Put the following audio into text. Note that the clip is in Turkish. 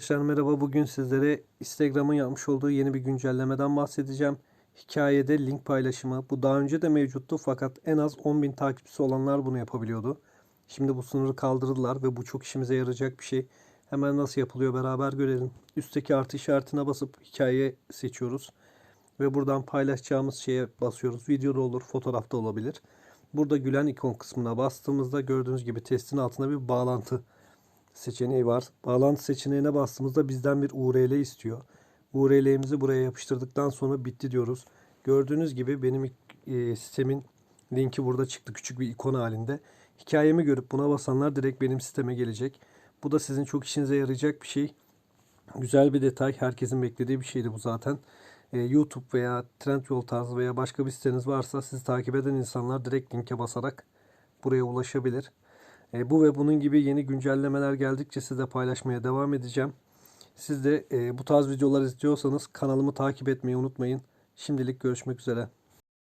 Arkadaşlar merhaba. Bugün sizlere Instagram'ın yapmış olduğu yeni bir güncellemeden bahsedeceğim. Hikayede link paylaşımı. Bu daha önce de mevcuttu fakat en az 10.000 takipçisi olanlar bunu yapabiliyordu. Şimdi bu sınırı kaldırdılar ve bu çok işimize yarayacak bir şey. Hemen nasıl yapılıyor beraber görelim. Üstteki artı işaretine basıp hikaye seçiyoruz. Ve buradan paylaşacağımız şeye basıyoruz. Videoda olur, fotoğrafta olabilir. Burada gülen ikon kısmına bastığımızda gördüğünüz gibi testin altında bir bağlantı seçeneği var. Bağlantı seçeneğine bastığımızda bizden bir URL istiyor. URL'imizi buraya yapıştırdıktan sonra bitti diyoruz. Gördüğünüz gibi benim e, sistemin linki burada çıktı küçük bir ikon halinde. Hikayemi görüp buna basanlar direkt benim siteme gelecek. Bu da sizin çok işinize yarayacak bir şey. Güzel bir detay. Herkesin beklediği bir şeydi bu zaten. E, YouTube veya Trendyol tarzı veya başka bir siteniz varsa sizi takip eden insanlar direkt linke basarak buraya ulaşabilir. E, bu ve bunun gibi yeni güncellemeler geldikçe size paylaşmaya devam edeceğim. Siz de e, bu tarz videolar istiyorsanız kanalımı takip etmeyi unutmayın. Şimdilik görüşmek üzere.